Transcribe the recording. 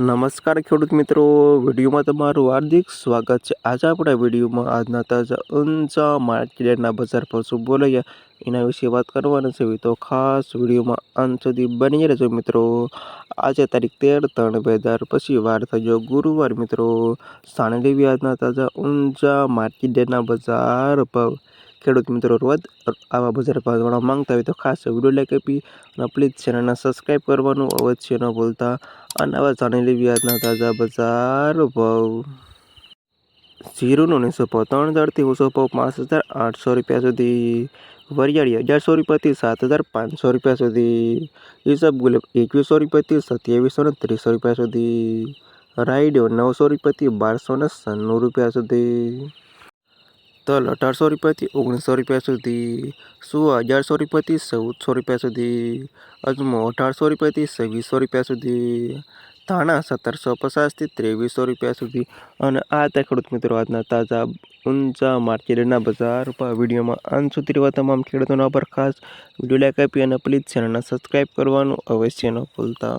નમસ્કાર ખેડૂત મિત્રો, વિડીયોમાં તમારું હાર્દિક સ્વાગત છે. આજે આપણા વિડીયોમાં આજના તાજા ઊંચા માર્કેટના બજાર પર શું બોલાયા, એના વિશે વાત કરવાની છે. તો ખાસ વિડીયોમાં અંત સુધી બની રહેજો મિત્રો. આજે તારીખ તેર ત્રણ બે હજાર પછી વાર થયો ગુરુવાર મિત્રો. લેવી આજના તાજા ઊંચા માર્કેટના બજાર ભાવ ખેડૂત મિત્રો રોજ આવા બજાર ભાવ જાણવા માંગતા હોય તો ખાસ વીડિયો લાઈક આપી અને પ્લીઝ ચેનલને સબસ્ક્રાઈબ કરવાનું અવશ્ય ન ભૂલતા. અને આવા જાણી લેવી આજના તાજા બજાર ભાવ. જીરુનો નીચો ભાવ ત્રણ હજારથી ઓછો ભાવ પાંચ હજાર આઠસો રૂપિયા સુધી. વરિયાળી અગિયારસો રૂપિયાથી સાત હજાર પાંચસો રૂપિયા સુધી. ઈસબ ગુલાબ એકવીસો રૂપિયાથી સત્યાવીસો ને ત્રીસો રૂપિયા સુધી. રાયડો નવસો રૂપિયાથી બારસો ને સન્નું રૂપિયા સુધી. તલ અઢારસો રૂપિયાથી ઓગણીસો રૂપિયા સુધી સુવા અગિયારસો રૂપિયાથી ચૌદસો રૂપિયા સુધી, અજમો અઢારસો રૂપિયાથી છવ્વીસો રૂપિયા સુધી, ધાણા સત્તરસો પચાસથી ત્રેવીસો રૂપિયા સુધી અને આ હતા ખેડૂત મિત્રો આજના તાજા ઊંચા માર્કેટના બજાર પર વિડીયોમાં અંત સુધી રહેવા તમામ ખેડૂતોના પર ખાસ વીડિયો લાઈક આપી અને પ્લીઝ ચેનલને સબસ્ક્રાઈબ કરવાનું અવશ્ય ન ભૂલતા.